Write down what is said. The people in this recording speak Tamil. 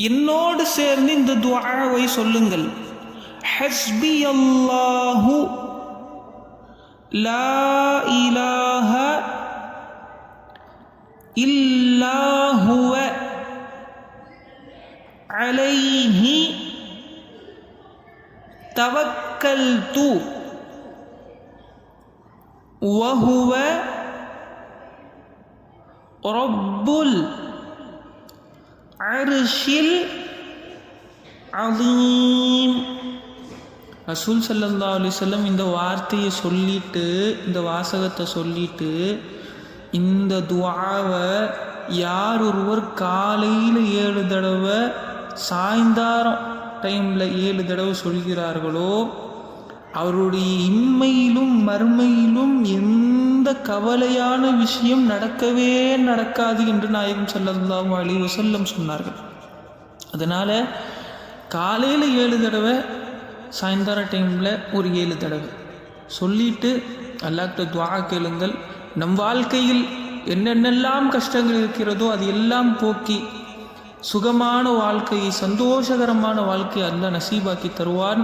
என்னோடு சேர்ந்து இந்த துஆவை சொல்லுங்கள் ஹஸ்பி அல்லாஹு லா இலாஹ இல்லா ஹுவ அலைஹி தவக்கல்து وهو رب அரிஷில் அதீம் ரசூல் சல்லா அலிசல்லம் இந்த வார்த்தையை சொல்லிட்டு இந்த வாசகத்தை சொல்லிட்டு இந்த துவாவை யார் ஒருவர் காலையில் ஏழு தடவை சாயந்தாரம் டைமில் ஏழு தடவை சொல்கிறார்களோ அவருடைய இம்மையிலும் மறுமையிலும் எந்த கவலையான விஷயம் நடக்கவே நடக்காது என்று நாயகம் ஸல்லல்லாஹு அலி வசல்லம் சொன்னார்கள். அதனால் காலையில் ஏழு தடவை சாயந்தர டைமில் ஒரு ஏழு தடவை. சொல்லிட்டு அல்லாட்ட துவா கேளுங்கள். நம் வாழ்க்கையில் என்னென்னலாம் கஷ்டங்கள் இருக்கிறதோ அது எல்லாம் போக்கி சுகமான வாழ்க்கையை சந்தோஷகரமான வாழ்க்கையை அல்ல நசீபாக்கி தருவான்.